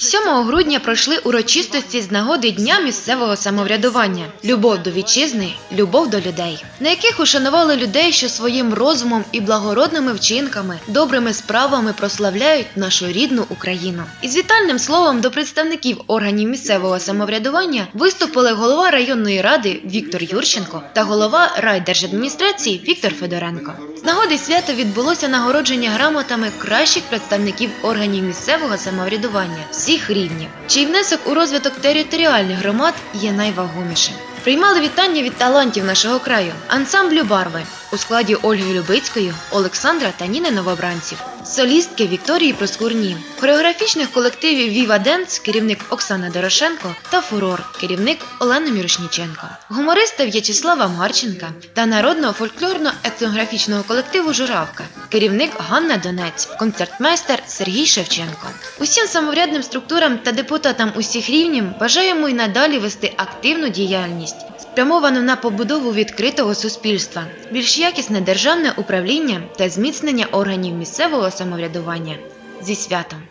7 грудня пройшли урочистості з нагоди Дня місцевого самоврядування, любов до вітчизни, любов до людей, на яких ушанували людей, що своїм розумом і благородними вчинками, добрими справами прославляють нашу рідну Україну. Із вітальним словом до представників органів місцевого самоврядування виступили голова районної ради Віктор Юрченко та голова райдержадміністрації Віктор Федоренко. З нагоди свята відбулося нагородження грамотами кращих представників органів місцевого самоврядування всіх рівнів, чий внесок у розвиток територіальних громад є найвагомішим. Приймали вітання від талантів нашого краю, ансамблю барви у складі Ольги Любицької, Олександра та Ніни Новобранців, солістки Вікторії Проскурні, хореографічних колективів Віва Денс, керівник Оксана Дорошенко та Фурор, керівник Олена Мірошніченко, гумориста В'ячеслава Марченка та народного фольклорно-етнографічного колективу Журавка, керівник Ганна Донець, концертмейстер Сергій Шевченко. Усім самоврядним структурам та депутатам усіх рівнів бажаємо й надалі вести активну діяльність, спрямовану на побудову відкритого суспільства, більш якісне державне управління та зміцнення органів місцевого самоврядування. Зі святом!